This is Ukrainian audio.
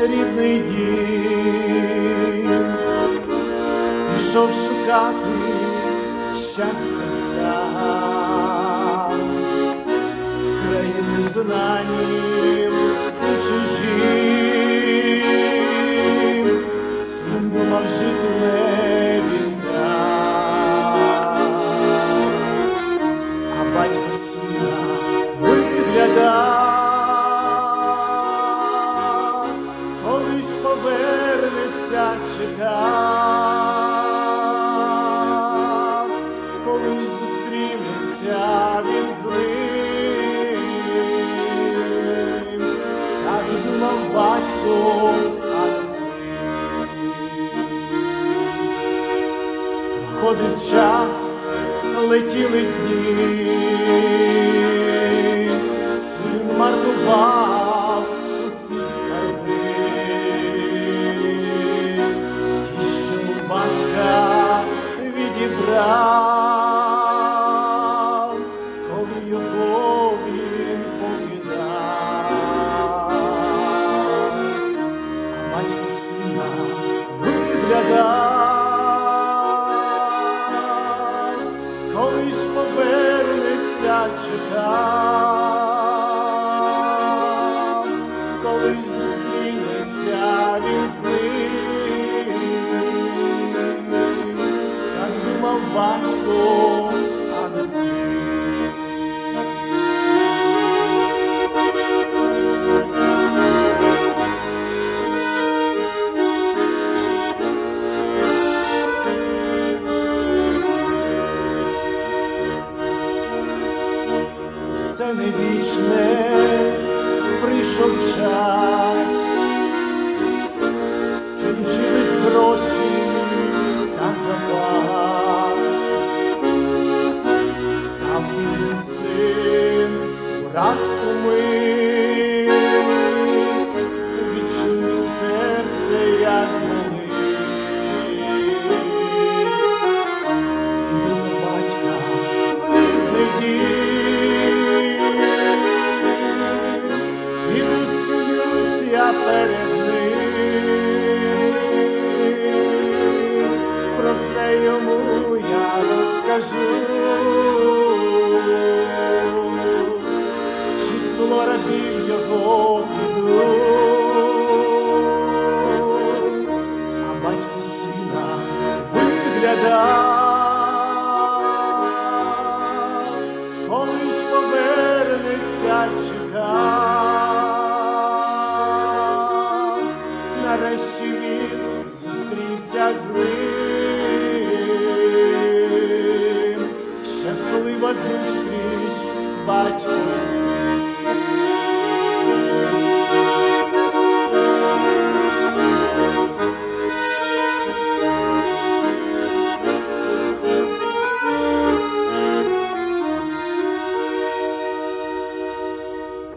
рідний дім, пішов шукати щастя сам. В країни знанім Ходив час, летіли дні, син марнував усі скарби, ті, що батька відібрав, коли ж повернеться, чекав, коли зустрінеться він з думав батько, а не син. das como eu. тіло рабів його підуть, а батько сина вигляда, коли ж повернеться чекав, нарешті він зустрівся з ним.